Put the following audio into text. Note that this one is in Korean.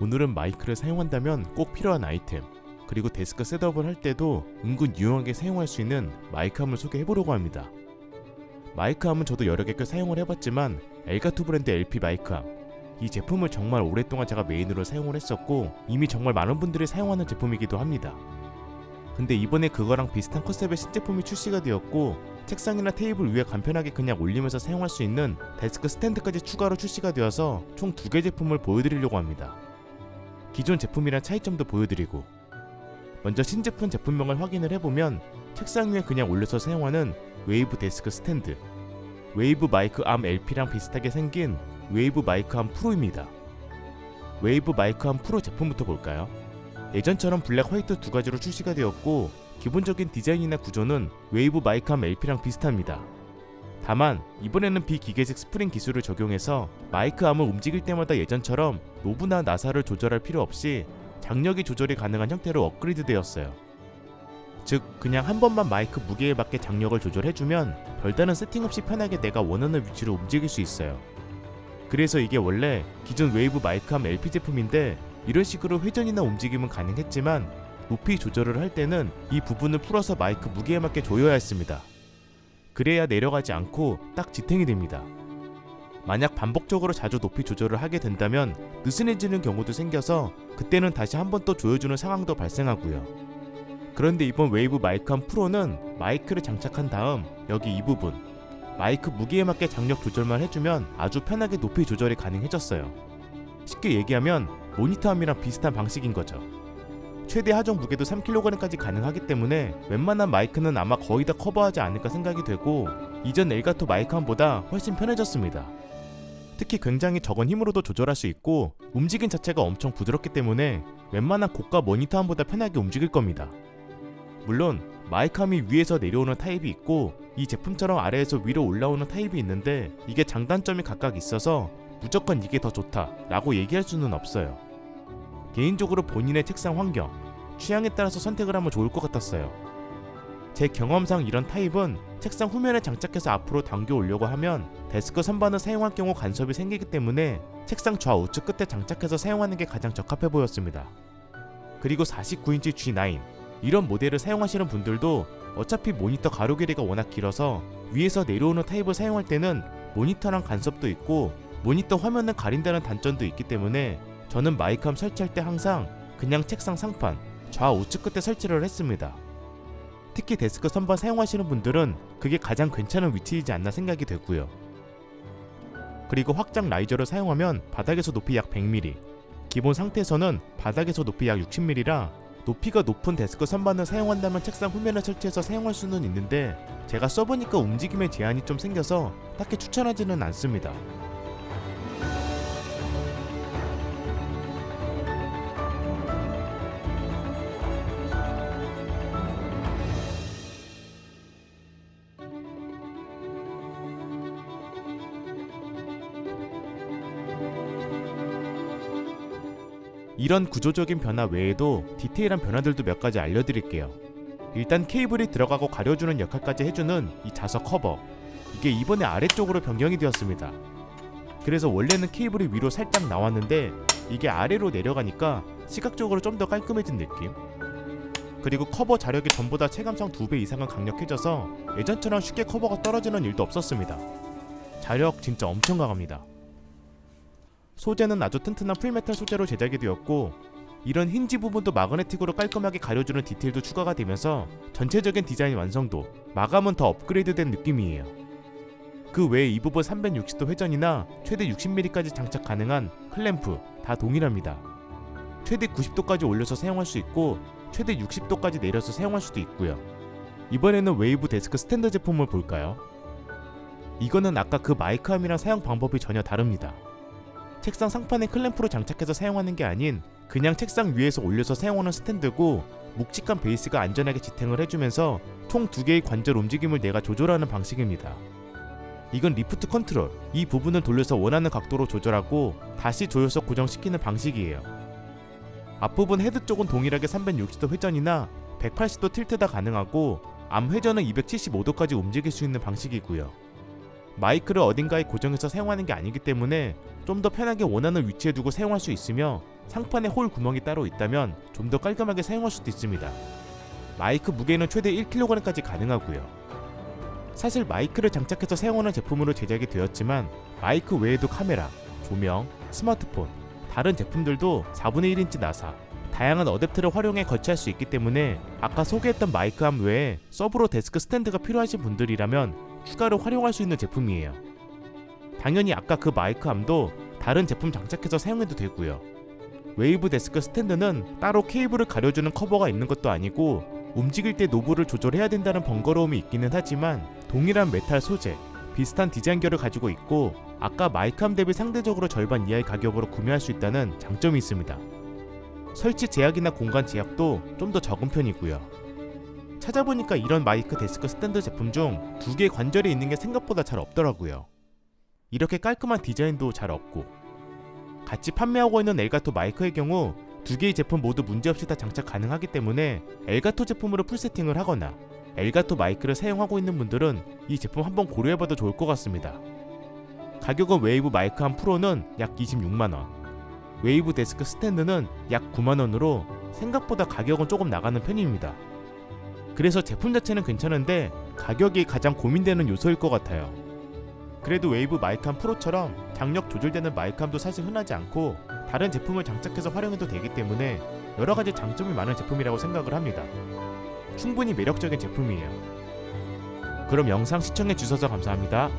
오늘은 마이크를 사용한다면 꼭 필요한 아이템 그리고 데스크 셋업을 할 때도 은근 유용하게 사용할 수 있는 마이크함을 소개해보려고 합니다. 마이크함은 저도 여러 개 꽤 사용을 해봤지만 엘가투 브랜드 LP 마이크함 이 제품을 정말 오랫동안 제가 메인으로 사용을 했었고 이미 정말 많은 분들이 사용하는 제품이기도 합니다. 근데 이번에 그거랑 비슷한 컨셉의 신제품이 출시가 되었고 책상이나 테이블 위에 간편하게 그냥 올리면서 사용할 수 있는 데스크 스탠드까지 추가로 출시가 되어서 총 두 개 제품을 보여드리려고 합니다. 기존 제품이랑 차이점도 보여드리고 먼저 신제품 제품명을 확인을 해보면 책상 위에 그냥 올려서 사용하는 웨이브 데스크 스탠드 웨이브 마이크 암 LP랑 비슷하게 생긴 웨이브 마이크 암 프로입니다. 웨이브 마이크 암 프로 제품부터 볼까요? 예전처럼 블랙 화이트 두 가지로 출시가 되었고 기본적인 디자인이나 구조는 웨이브 마이크 암 LP랑 비슷합니다. 다만 이번에는 비기계식 스프링 기술을 적용해서 마이크 암을 움직일 때마다 예전처럼 노브나 나사를 조절할 필요 없이 장력이 조절이 가능한 형태로 업그레이드 되었어요. 즉 그냥 한 번만 마이크 무게에 맞게 장력을 조절해주면 별다른 세팅 없이 편하게 내가 원하는 위치로 움직일 수 있어요. 그래서 이게 원래 기존 웨이브 마이크암 LP 제품인데 이런 식으로 회전이나 움직임은 가능했지만 높이 조절을 할 때는 이 부분을 풀어서 마이크 무게에 맞게 조여야 했습니다. 그래야 내려가지 않고 딱 지탱이 됩니다. 만약 반복적으로 자주 높이 조절을 하게 된다면 느슨해지는 경우도 생겨서 그때는 다시 한 번 또 조여주는 상황도 발생하고요. 그런데 이번 웨이브 마이크암 프로는 마이크를 장착한 다음 여기 이 부분 마이크 무게에 맞게 장력 조절만 해주면 아주 편하게 높이 조절이 가능해졌어요. 쉽게 얘기하면 모니터함이랑 비슷한 방식인 거죠. 최대 하정 무게도 3kg까지 가능하기 때문에 웬만한 마이크는 아마 거의 다 커버하지 않을까 생각이 되고 이전 엘가토 마이크함보다 훨씬 편해졌습니다. 특히 굉장히 적은 힘으로도 조절할 수 있고 움직임 자체가 엄청 부드럽기 때문에 웬만한 고가 모니터함보다 편하게 움직일 겁니다. 물론 마이크함이 위에서 내려오는 타입이 있고 이 제품처럼 아래에서 위로 올라오는 타입이 있는데 이게 장단점이 각각 있어서 무조건 이게 더 좋다 라고 얘기할 수는 없어요. 개인적으로 본인의 책상 환경, 취향에 따라서 선택을 하면 좋을 것 같았어요. 제 경험상 이런 타입은 책상 후면에 장착해서 앞으로 당겨 오려고 하면 데스크 선반을 사용할 경우 간섭이 생기기 때문에 책상 좌우측 끝에 장착해서 사용하는 게 가장 적합해 보였습니다. 그리고 49인치 G9 이런 모델을 사용하시는 분들도 어차피 모니터 가로 길이가 워낙 길어서 위에서 내려오는 타입을 사용할 때는 모니터랑 간섭도 있고 모니터 화면을 가린다는 단점도 있기 때문에 저는 마이크함 설치할 때 항상 그냥 책상 상판 좌우측 끝에 설치를 했습니다. 특히 데스크 선반 사용하시는 분들은 그게 가장 괜찮은 위치이지 않나 생각이 되고요. 그리고 확장 라이저를 사용하면 바닥에서 높이 약 100mm, 기본 상태에서는 바닥에서 높이 약 60mm라 높이가 높은 데스크 선반을 사용한다면 책상 후면에 설치해서 사용할 수는 있는데 제가 써보니까 움직임에 제한이 좀 생겨서 딱히 추천하지는 않습니다. 이런 구조적인 변화 외에도 디테일한 변화들도 몇 가지 알려드릴게요. 일단 케이블이 들어가고 가려주는 역할까지 해주는 이 자석 커버. 이게 이번에 아래쪽으로 변경이 되었습니다. 그래서 원래는 케이블이 위로 살짝 나왔는데 이게 아래로 내려가니까 시각적으로 좀 더 깔끔해진 느낌. 그리고 커버 자력이 전보다 체감상 2배 이상은 강력해져서 예전처럼 쉽게 커버가 떨어지는 일도 없었습니다. 자력 진짜 엄청 강합니다. 소재는 아주 튼튼한 풀메탈 소재로 제작이 되었고 이런 힌지 부분도 마그네틱으로 깔끔하게 가려주는 디테일도 추가가 되면서 전체적인 디자인 완성도, 마감은 더 업그레이드된 느낌이에요. 그 외에 이 부분 360도 회전이나 최대 60mm까지 장착 가능한 클램프 다 동일합니다. 최대 90도까지 올려서 사용할 수 있고 최대 60도까지 내려서 사용할 수도 있고요. 이번에는 웨이브 데스크 스탠드 제품을 볼까요? 이거는 아까 그 마이크함이랑 사용 방법이 전혀 다릅니다. 책상 상판에 클램프로 장착해서 사용하는 게 아닌 그냥 책상 위에서 올려서 사용하는 스탠드고 묵직한 베이스가 안전하게 지탱을 해주면서 총 두 개의 관절 움직임을 내가 조절하는 방식입니다. 이건 리프트 컨트롤, 이 부분을 돌려서 원하는 각도로 조절하고 다시 조여서 고정시키는 방식이에요. 앞부분 헤드 쪽은 동일하게 360도 회전이나 180도 틸트가 가능하고 암 회전은 275도까지 움직일 수 있는 방식이고요. 마이크를 어딘가에 고정해서 사용하는 게 아니기 때문에 좀 더 편하게 원하는 위치에 두고 사용할 수 있으며 상판에 홀 구멍이 따로 있다면 좀 더 깔끔하게 사용할 수도 있습니다. 마이크 무게는 최대 1kg까지 가능하고요. 사실 마이크를 장착해서 사용하는 제품으로 제작이 되었지만 마이크 외에도 카메라, 조명, 스마트폰, 다른 제품들도 4분의 1인치 나사, 다양한 어댑터를 활용해 거치할 수 있기 때문에 아까 소개했던 마이크암 외에 서브로 데스크 스탠드가 필요하신 분들이라면 추가로 활용할 수 있는 제품이에요. 당연히 아까 그 마이크암도 다른 제품 장착해서 사용해도 되고요. 웨이브 데스크 스탠드는 따로 케이블을 가려주는 커버가 있는 것도 아니고 움직일 때 노브를 조절해야 된다는 번거로움이 있기는 하지만 동일한 메탈 소재, 비슷한 디자인결을 가지고 있고 아까 마이크암 대비 상대적으로 절반 이하의 가격으로 구매할 수 있다는 장점이 있습니다. 설치 제약이나 공간 제약도 좀 더 적은 편이고요. 찾아보니까 이런 마이크 데스크 스탠드 제품 중 두 개의 관절이 있는 게 생각보다 잘 없더라고요. 이렇게 깔끔한 디자인도 잘 없고 같이 판매하고 있는 엘가토 마이크의 경우 두 개의 제품 모두 문제없이 다 장착 가능하기 때문에 엘가토 제품으로 풀 세팅을 하거나 엘가토 마이크를 사용하고 있는 분들은 이 제품 한번 고려해봐도 좋을 것 같습니다. 가격은 웨이브 마이크 한 프로는 약 26만원, 웨이브 데스크 스탠드는 약 9만원으로 생각보다 가격은 조금 나가는 편입니다. 그래서 제품 자체는 괜찮은데 가격이 가장 고민되는 요소일 것 같아요. 그래도 웨이브 마이크함 프로처럼 장력 조절되는 마이크함도 사실 흔하지 않고 다른 제품을 장착해서 활용해도 되기 때문에 여러 가지 장점이 많은 제품이라고 생각을 합니다. 충분히 매력적인 제품이에요. 그럼 영상 시청해 주셔서 감사합니다.